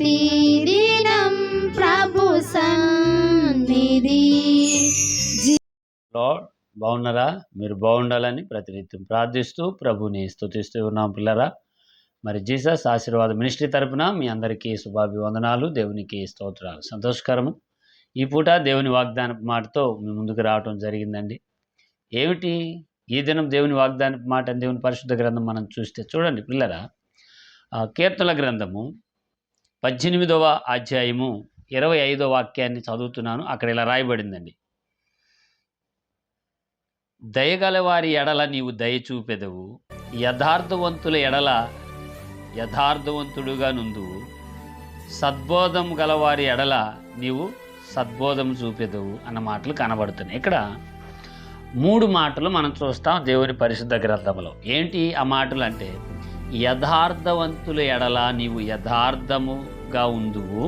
ప్రతిదినం ప్రభు సన్నిధి. లార్డ్ బాగున్నారా? మీరు బాగుండాలని ప్రతినిత్యం ప్రార్థిస్తూ ప్రభుని స్తుతిస్తూ ఉన్నాం పిల్లరా. మరి జీసస్ ఆశీర్వాద మినిస్ట్రీ తరపున మీ అందరికీ శుభాభివందనాలు దేవునికి స్తోత్రాలు. సంతోషకరము. ఈ పూట దేవుని వాగ్దాన మాటతో మీ ముందుకు రావటం జరిగిందండి. ఏమిటి? ఈ దినం దేవుని వాగ్దాన మాట దేవుని పరిశుద్ధ గ్రంథం మనం చూస్తే చూడండి పిల్లరా. ఆ కీర్తనల గ్రంథము పద్దెనిమిదవ అధ్యాయము ఇరవై ఐదో వాక్యాన్ని చదువుతున్నాను. అక్కడ ఇలా రాయబడిందండి. దయగల వారి ఎడల నీవు దయ చూపెదవు. యథార్థవంతుల ఎడల యథార్థవంతుడుగా నుందువు సద్బోధం గలవారి ఎడల నీవు సద్బోధం చూపెదవు అన్న మాటలు కనబడుతున్నాయి. ఇక్కడ మూడు మాటలు మనం చూస్తాం దేవుని పరిశుద్ధ గ్రంథంలో. ఏంటి ఆ మాటలు అంటే యథార్థవంతుల ఎడల నీవు యథార్థముగా ఉందువు.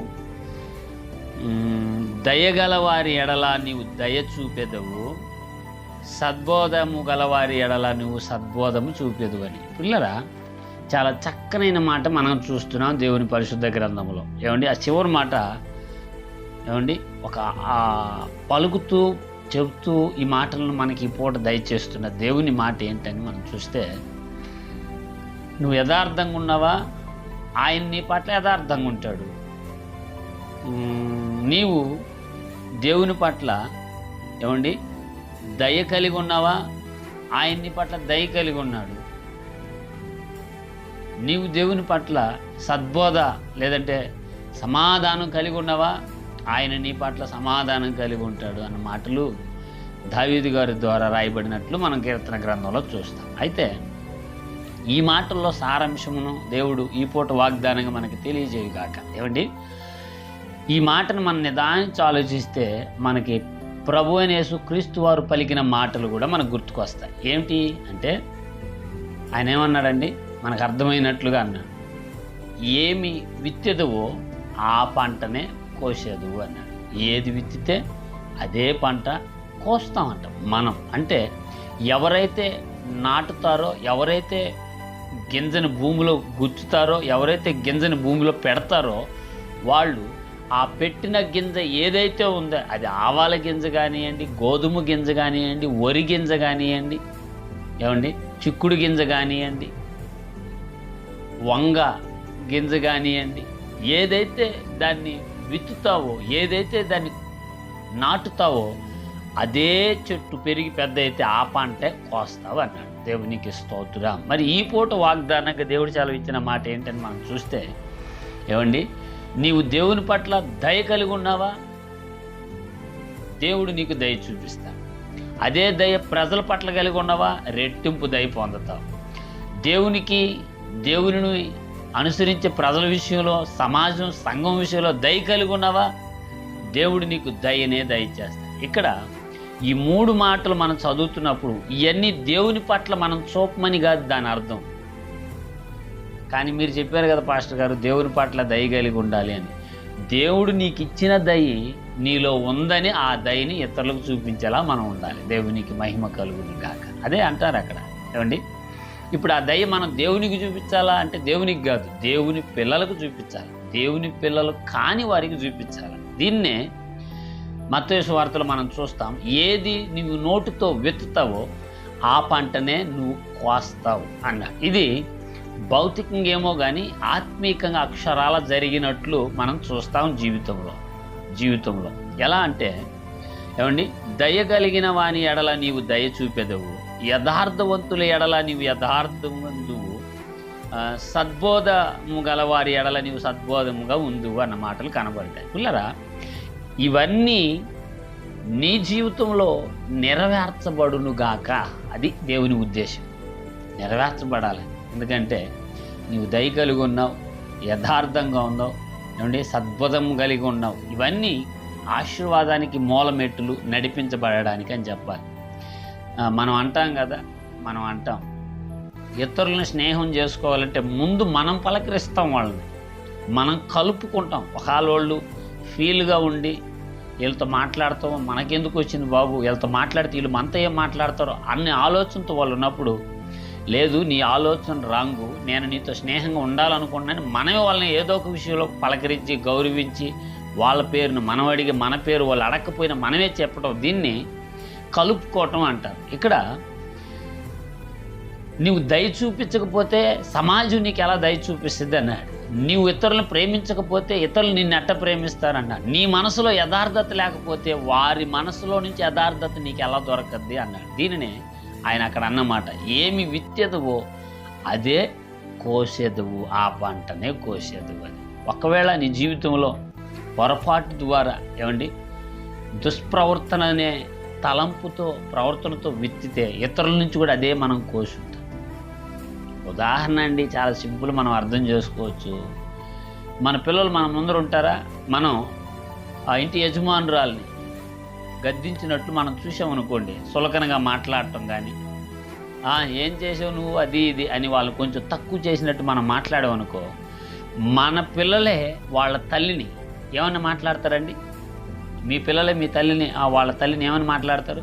దయగల వారి ఎడల నీవు దయ చూపెదవు. సద్బోధము గలవారి ఎడల నువ్వు సద్బోధము చూపేదు అని పిల్లరా చాలా చక్కనైన మాట మనం చూస్తున్నాం దేవుని పరిశుద్ధ గ్రంథంలో ఏమండి? ఆ చివరి మాట ఏమండి? ఒక పలుకుతూ చెబుతూ ఈ మాటలను మనకి ఈ పూట దయచేస్తున్న దేవుని మాట ఏంటని మనం చూస్తే నువ్వు యథార్థంగా ఉన్నావా? ఆయన నీ పట్ల యథార్థంగా ఉంటాడు. నీవు దేవుని పట్ల ఏమండి? దయ కలిగి ఉన్నావా? ఆయన్ని పట్ల దయ కలిగి ఉన్నాడు. నీవు దేవుని పట్ల సద్బోధ లేదంటే సమాధానం కలిగి ఉన్నావా? ఆయన నీ పట్ల సమాధానం కలిగి ఉంటాడు అన్న మాటలు దావీదు గారి ద్వారా రాయబడినట్లు మనం కీర్తన గ్రంథంలో చూస్తాం. అయితే ఈ మాటల్లో సారాంశమును దేవుడు ఈ పూట వాగ్దానంగా మనకి తెలియజేయుగాక. ఏమండి? ఈ మాటను మనం నిదానించి ఆలోచిస్తే మనకి ప్రభు అనేసు క్రీస్తు వారు పలికిన మాటలు కూడా మనకు గుర్తుకొస్తాయి. ఏమిటి అంటే ఆయన ఏమన్నాడండి? మనకు అర్థమైనట్లుగా అన్నాడు. ఏమి విత్తెదవో ఆ పంటనే కోసేదు అన్నాడు. ఏది విత్తితే అదే పంట కోస్తామంట మనం. అంటే ఎవరైతే నాటుతారో ఎవరైతే గింజను భూమిలో గుచ్చుతారో ఎవరైతే గింజను భూమిలో పెడతారో వాళ్ళు ఆ పెట్టిన గింజ ఏదైతే ఉందో అది ఆవాల గింజ కానివ్వండి గోధుమ గింజ కానివ్వండి వరి గింజ కానివ్వండి ఏమండి? చిక్కుడు గింజ కానివ్వండి వంగ గింజ కానివ్వండి ఏదైతే దాన్ని విత్తుతావో ఏదైతే దాన్ని నాటుతావో అదే చెట్టు పెరిగి పెద్ద అయితే ఆ పంటే కోస్తావు అన్నాడు దేవునికి స్తోత్రం. మరి ఈ పూట వాగ్దానంగా దేవుడు ఇచ్చిన మాట ఏంటని మనం చూస్తే ఏమండి? నీవు దేవుని పట్ల దయ కలిగి ఉన్నావా? దేవుడు నీకు దయ చూపిస్తాడు. అదే దయ ప్రజల పట్ల కలిగి ఉన్నావా? రెట్టింపు దయ పొందుతావు. దేవునికి దేవుని అనుసరించే ప్రజల విషయంలో సమాజం సంఘం విషయంలో దయ కలిగి ఉన్నావా? దేవుడు నీకు దయనే దయచేస్తాడు ఇక్కడ ఈ మూడు మాటలు మనం చదువుతున్నప్పుడు ఇవన్నీ దేవుని పట్ల మనం చూపమని కాదు దాని అర్థం. కానీ మీరు చెప్పారు కదా పాస్టర్ గారు దేవుని పట్ల దయ కలిగి ఉండాలి అని. దేవుడు నీకు ఇచ్చిన దయ నీలో ఉందని ఆ దయని ఇతరులకు చూపించేలా మనం ఉండాలి. దేవునికి మహిమ కలుగుని కాక అదే అంటారు అక్కడ. ఏమండి? ఇప్పుడు ఆ దయ మనం దేవునికి చూపించాలా అంటే దేవునికి కాదు దేవుని పిల్లలకు చూపించాలి. దేవుని పిల్లలు కాని వారికి చూపించాలి. దీన్నే మత్తేసు వార్తలు మనం చూస్తాం. ఏది నువ్వు నోటితో వెతుతావో ఆ పంటనే నువ్వు కోస్తావు అన్నాడు. ఇది భౌతికంగా ఏమో కానీ ఆత్మీకంగా అక్షరాల జరిగినట్లు మనం చూస్తాం జీవితంలో. జీవితంలో. ఎలా అంటే ఏమండి? దయ కలిగిన వాని ఎడల నీవు దయ చూపెదవు. యథార్థవంతుల ఎడల నీవు యథార్థవంతువు సద్బోధము గలవారి ఎడల నీవు సద్బోధముగా ఉందువు అన్న మాటలు కనబడతాయి. పిల్లరా ఇవన్నీ నీ జీవితంలో నెరవేర్చబడునుగాక. అది దేవుని ఉద్దేశం. నెరవేర్చబడాలి. ఎందుకంటే నీవు దయ కలిగి ఉన్నావు యథార్థంగా ఉన్నావు ఏమంటే సద్బుధం కలిగి ఉన్నావు. ఇవన్నీ ఆశీర్వాదానికి మూలమెట్టులు నడిపించబడడానికి అని చెప్పాలి. మనం అంటాం కదా మనం అంటాం. ఇతరులను స్నేహం చేసుకోవాలంటే ముందు మనం పలకరిస్తాం వాళ్ళని. మనం కలుపుకుంటాం. ఒకళ్ళు ఫీల్గా ఉండి వీళ్ళతో మాట్లాడతాం మనకెందుకు వచ్చింది బాబు? వీళ్ళతో మాట్లాడితే వీళ్ళు మనతో ఏం మాట్లాడతారో అన్ని ఆలోచనతో వాళ్ళు ఉన్నప్పుడు లేదు నీ ఆలోచన రాంగు నేను నీతో స్నేహంగా ఉండాలనుకున్నాను మనమే వాళ్ళని ఏదో ఒక విషయంలో పలకరించి గౌరవించి వాళ్ళ పేరును మనం అడిగి మన పేరు వాళ్ళు అడగకపోయినా మనమే చెప్పడం దీన్ని కలుపుకోవటం అంటారు. ఇక్కడ నీవు దయ చూపించకపోతే సమాజం నీకు ఎలా దయ చూపిస్తుంది అన్నాడు. నీవు ఇతరులను ప్రేమించకపోతే ఇతరులు నిన్ను ఎట్ట ప్రేమిస్తారన్న. నీ మనసులో యథార్థత లేకపోతే వారి మనసులో నుంచి యథార్థత నీకు ఎలా దొరకద్ది అన్నాడు. దీనినే ఆయన అక్కడ అన్నమాట. ఏమి విత్తెదవో అదే కోసేదువు ఆ పంటనే కోసేదువు అని. ఒకవేళ నీ జీవితంలో పొరపాటు ద్వారా ఏమండి దుష్ప్రవర్తన అనే తలంపుతో ప్రవర్తనతో విత్తితే ఇతరుల నుంచి కూడా అదే మనం కోసుంటాం. ఉదాహరణ అండి చాలా సింపుల్ మనం అర్థం చేసుకోవచ్చు. మన పిల్లలు మన ముందర ఉంటారా? మనం ఆ ఇంటి యజమానురాల్ని గద్దించినట్టు మనం చూసామనుకోండి సులకనగా మాట్లాడటం కానీ ఏం చేసావు నువ్వు? అది ఇది అని వాళ్ళు కొంచెం తక్కువ చేసినట్టు మనం మాట్లాడామనుకో మన పిల్లలే వాళ్ళ తల్లిని ఏమన్నా మాట్లాడతారండి? మీ పిల్లలే మీ తల్లిని ఆ వాళ్ళ తల్లిని ఏమని మాట్లాడతారు?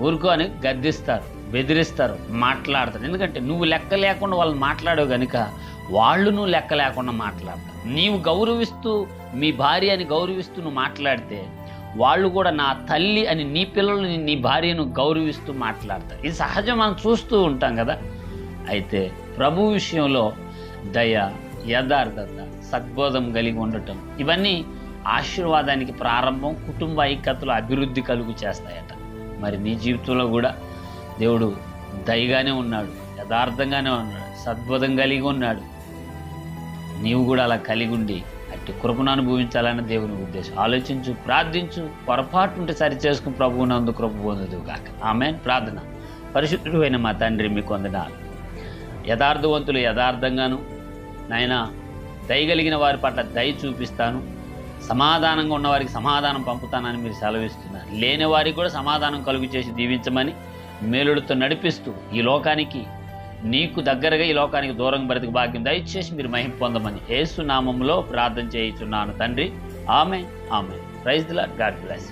ఊరుకో అని గద్దిస్తారు. బెదిరిస్తారు మాట్లాడతారు. ఎందుకంటే నువ్వు లెక్క లేకుండా వాళ్ళని మాట్లాడవు కనుక వాళ్ళు నువ్వు లెక్క లేకుండా మాట్లాడతారు. నీవు గౌరవిస్తూ మీ భార్య అని గౌరవిస్తూ నువ్వు మాట్లాడితే వాళ్ళు కూడా నా తల్లి అని నీ పిల్లలని నీ భార్యను గౌరవిస్తూ మాట్లాడతారు. ఇది సహజం మనం చూస్తూ ఉంటాం కదా. అయితే ప్రభు విషయంలో దయ యథార్థత సద్బోధం కలిగి ఉండటం ఇవన్నీ ఆశీర్వాదానికి ప్రారంభం కుటుంబ ఐక్యతలు అభివృద్ధి కలుగు చేస్తాయట. మరి నీ జీవితంలో కూడా దేవుడు దయగానే ఉన్నాడు యథార్థంగానే ఉన్నాడు సద్బోధం కలిగి ఉన్నాడు. నీవు కూడా అలా కలిగి ఉండి అట్టి కృపను అనుభవించాలని దేవుని ఉద్దేశం. ఆలోచించు ప్రార్థించు పొరపాటు ఉంటే సరి చేసుకుని ప్రభువు నందు కృప పొందదు కాక ఆమె ప్రార్థన. పరిశుద్ధుడు అయిన మా తండ్రి మీకు వందనాలు. యథార్థవంతులు యథార్థంగాను నాయన దయగలిగిన వారి పట్ల దయ చూపిస్తాను. సమాధానంగా ఉన్నవారికి సమాధానం పంపుతానని మీరు సెలవిస్తున్నారు. లేని వారికి కూడా సమాధానం కలుగు చేసి దీవించమని మేలుడుతో నడిపిస్తూ ఈ లోకానికి నీకు దగ్గరగా ఈ లోకానికి దూరం బ్రతికి భాగ్యం దయచేసి మీరు మహిం పొందమని ఏసునామంలో ప్రార్థన చేయుచున్నాను తండ్రి. ఆమె ఆమె ప్రైజ్ దిలా గాడ్ బ్లెస్